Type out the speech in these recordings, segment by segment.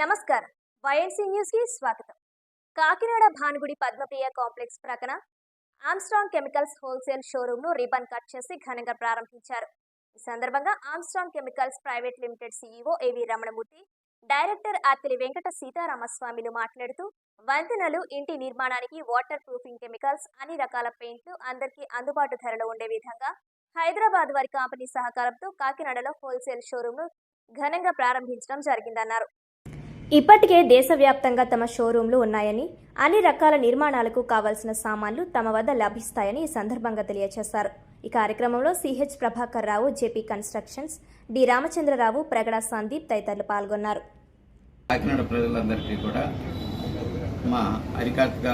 నమస్కారం. వైఎన్సీ న్యూస్కి స్వాగతం. కాకినాడ భానుగుడి పద్మప్రియ కాంప్లెక్స్ ప్రకన ఆమ్స్ట్రాంగ్ కెమికల్స్ హోల్సేల్ షోరూమ్ను రిబన్ కట్ చేసి ఘనంగా ప్రారంభించారు. ఈ సందర్భంగా Armstrong chemicals private limited CEO A V Ramanamurthy director Attili Venkata సీతారామస్వామిలు మాట్లాడుతూ వంతెనలు ఇంటి నిర్మాణానికి వాటర్ ప్రూఫింగ్ కెమికల్స్ అన్ని రకాల పెయింట్లు అందరికీ అందుబాటు ధరలో ఉండే విధంగా హైదరాబాద్ వారి కంపెనీ సహకారంతో కాకినాడలో హోల్సేల్ షోరూమ్ను ఘనంగా ప్రారంభించడం జరిగిందన్నారు. ఇప్పటికే దేశవ్యాప్తంగా తమ షోరూంలు ఉన్నాయని అన్ని రకాల నిర్మాణాలకు కావాల్సిన సామాన్లు తమ వద్ద లభిస్తాయని ఈ సందర్భంగా తెలియజేశారు. ఈ కార్యక్రమంలో CH Prabhakar Rao JP constructions D Ramachandrarao Pragada Sandeep తదితరులు పాల్గొన్నారు. కాకినాడ ప్రజలందరికీ కూడా మా అరికార్తిక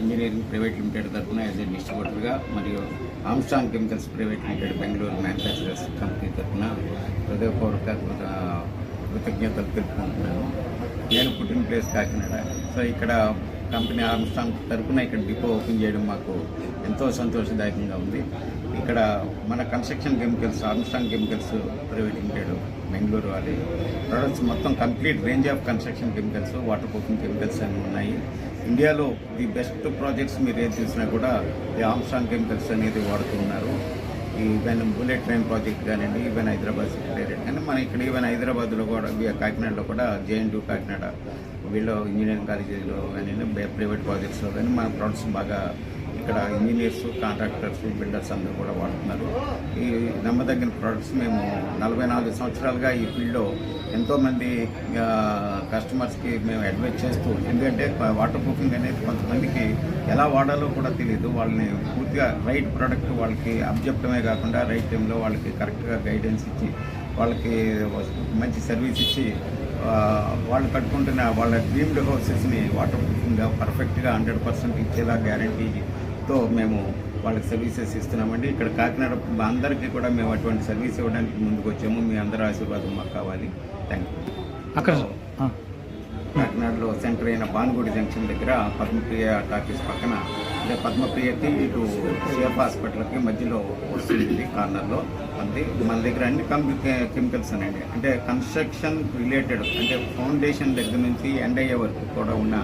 ఇంజనీరింగ్ ప్రైవేట్ లిమిటెడ్ తరఫున యాజ్ ఎ డిస్ట్రిబ్యూటర్గా మరియు Armstrong chemicals private limited Bengaluru manufacturers company తరఫున హృదయపూర్వక కృతజ్ఞతలు తెలుపుకుంటున్నాను. నేను పుట్టిన ప్లేస్ కాకినాడ. సో ఇక్కడ కంపెనీ ఆమ్స్టాంగ్ తరఫున ఇక్కడ డిపో ఓపెన్ చేయడం మాకు ఎంతో సంతోషదాయకంగా ఉంది. ఇక్కడ మన construction chemicals Armstrong chemicals private limited Bengaluru వాళ్ళి products మొత్తం complete range of construction chemicals waterproofing chemicals అని ఉన్నాయి. ఇండియాలో ది బెస్ట్ ప్రాజెక్ట్స్ మీరు ఏది చూసినా కూడా ఈ ఆమ్స్టాంగ్ కెమికల్స్ అనేది వాడుతున్నారు. ఈవెన్ బుల్లెట్ ట్రైన్ ప్రాజెక్ట్ కానివ్వండి ఈవెన్ హైదరాబాద్ సెక్రటేరియట్ కానీ మన ఇక్కడ ఈవెన్ హైదరాబాద్లో కూడా కాకినాడలో కూడా జేఎన్యూ కాకినాడ వీళ్ళు ఇంజనీరింగ్ కాలేజీలో కానీ ప్రైవేట్ ప్రాజెక్ట్స్లో కానీ మన ప్రొడక్ట్స్ బాగా ఇక్కడ ఇంజనీర్స్ కాంట్రాక్టర్స్ బిల్డర్స్ అందరూ కూడా వాడుతున్నారు. నమ్మదగిన ప్రొడక్ట్స్ మేము నలభై నాలుగు సంవత్సరాలుగా ఈ ఫీల్డ్లో ఎంతోమంది కస్టమర్స్కి మేము అడ్వైజ్ చేస్తూ ఎందుకంటే వాటర్ ప్రూఫింగ్ అనేది కొంతమందికి ఎలా వాడాలో కూడా తెలియదు వాళ్ళని పూర్తిగా రైట్ ప్రోడక్ట్ వాళ్ళకి అబ్జెప్టమే కాకుండా రైట్ టైంలో వాళ్ళకి కరెక్ట్గా గైడెన్స్ ఇచ్చి వాళ్ళకి మంచి సర్వీస్ ఇచ్చి వాళ్ళు కట్టుకుంటున్న వాళ్ళ డ్రీమ్డ్ హౌసెస్ని వాటర్ ప్రూఫింగ్గా పర్ఫెక్ట్గా హండ్రెడ్ పర్సెంట్ ఇచ్చేలా గ్యారంటీతో మేము వాళ్ళకి సర్వీసెస్ ఇస్తున్నామండి. ఇక్కడ కాకినాడ అందరికీ కూడా మేము అటువంటి సర్వీస్ ఇవ్వడానికి ముందుకు వచ్చాము మీ అందరి ఆశీర్వాదం మాకు కావాలి. థ్యాంక్ యూ అక్కడ కాకినాడలో సెంటర్ అయిన బాన్గుడి జంక్షన్ దగ్గర పద్మప్రియ టాకీస్ పక్కన అంటే పద్మప్రియకి ఇటు సేఫ్ హాస్పిటల్కి మధ్యలో వస్తుంది కార్నర్లో. అంతే. మన దగ్గర అన్ని కెమికల్స్ అనండి అంటే కన్స్ట్రక్షన్ రిలేటెడ్ అంటే ఫౌండేషన్ దగ్గర నుంచి ఎండ్ అయ్యే వరకు కూడా ఉన్న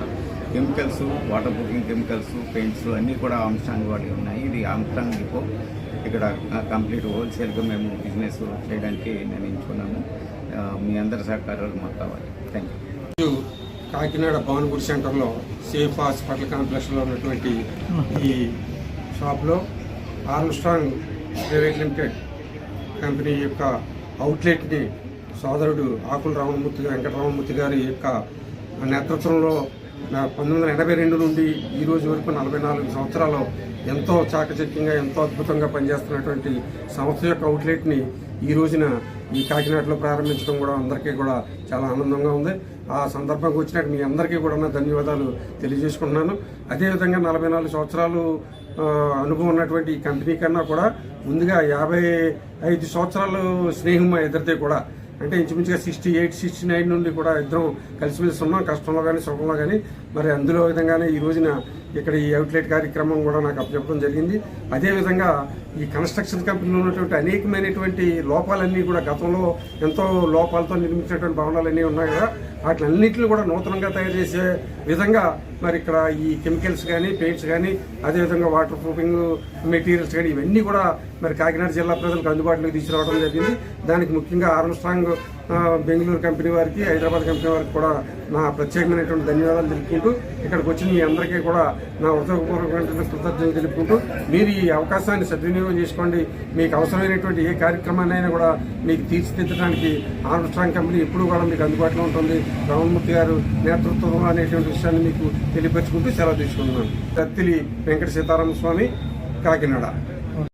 chemicals waterproofing chemicals paints అన్నీ కూడా ఆమ్స్టాంగ్ వాడి ఉన్నాయి. ఇది ఆమ్స్టాంగ్ డిపో. ఇక్కడ కంప్లీట్ హోల్సేల్గా మేము బిజినెస్ చేయడానికి నేను ఎంచుకున్నాము మీ అందరి సహకారాలు మాకు కావాలి. థ్యాంక్ యూ కాకినాడ భానుగుడి సెంటర్లో సేఫ్ హాస్పిటల్ కాంప్లెక్స్లో ఉన్నటువంటి ఈ షాప్లో ఆర్మ్స్ట్రాంగ్ ప్రైవేట్ లిమిటెడ్ కంపెనీ యొక్క అవుట్లెట్ని సోదరుడు ఆకుల రామమూర్తి వెంకటరామమూర్తి గారి యొక్క నేతృత్వంలో పంతొమ్మిది వందల ఎనభై రెండు నుండి ఈ రోజు వరకు నలభై నాలుగు సంవత్సరాలు ఎంతో చాకచక్యంగా ఎంతో అద్భుతంగా పనిచేస్తున్నటువంటి సంస్థ యొక్క అవుట్లెట్ని ఈ రోజున ఈ కాకినాడలో ప్రారంభించడం కూడా అందరికీ కూడా చాలా ఆనందంగా ఉంది. ఆ సందర్భంగా వచ్చినట్టు మీ అందరికీ కూడా నా ధన్యవాదాలు తెలియజేసుకుంటున్నాను. అదేవిధంగా నలభై నాలుగు సంవత్సరాలు అనుభవం ఉన్నటువంటి ఈ కంపెనీ కన్నా కూడా ముందుగా యాభై ఐదు సంవత్సరాలు స్నేహం మా ఇద్దరితో కూడా అంటే ఇంచుమించుగా సిక్స్టీ ఎయిట్ సిక్స్టీ నైన్ నుండి కూడా ఇద్దరం కలిసిమెలిసి ఉన్నాం. కష్టంలో కానీ సుఖంలో కానీ మరి అందులో విధంగానే ఈ రోజున ఇక్కడ ఈ అవుట్లెట్ కార్యక్రమం కూడా నాకు అప్పచెప్పడం జరిగింది. అదేవిధంగా ఈ కన్స్ట్రక్షన్ కంపెనీలో ఉన్నటువంటి అనేకమైనటువంటి లోపాలన్నీ కూడా గతంలో ఎంతో లోపాలతో నిర్మించినటువంటి భవనాలన్నీ ఉన్నాయి కదా. వాటిలన్నింటిని కూడా నూతనంగా తయారు చేసే విధంగా మరి ఇక్కడ ఈ కెమికల్స్ కానీ పెయింట్స్ కానీ అదేవిధంగా వాటర్ ప్రూఫింగ్ మెటీరియల్స్ కానీ ఇవన్నీ కూడా మరి కాకినాడ జిల్లా ప్రజలకు అందుబాటులోకి తీసుకురావడం జరిగింది. దానికి ముఖ్యంగా ఆర్మ్స్ట్రాంగ్ ఆ, బెంగళూరు కంపెనీ వారికి హైదరాబాద్ కంపెనీ వారికి కూడా నా ప్రత్యేకమైనటువంటి ధన్యవాదాలు తెలుపుకుంటూ ఇక్కడికి వచ్చిన మీ అందరికీ కూడా నా హృదయపూర్వకమైనటువంటి కృతజ్ఞతలు తెలుపుకుంటూ మీరు ఈ అవకాశాన్ని సద్వినియోగం చేసుకోండి. మీకు అవసరమైనటువంటి ఏ కార్యక్రమాన్ని అయినా కూడా మీకు తీర్చిదిద్దడానికి ఆర్మ్స్ట్రాంగ్ కంపెనీ ఎప్పుడు కూడా మీకు అందుబాటులో ఉంటుంది. రామమూర్తి గారు నేతృత్వంలో అనేటువంటి విషయాన్ని మీకు తెలియపరుచుకుంటూ సెలవు తీసుకుంటున్నాను. దత్తిలి వెంకట సీతారామ స్వామి కాకినాడ.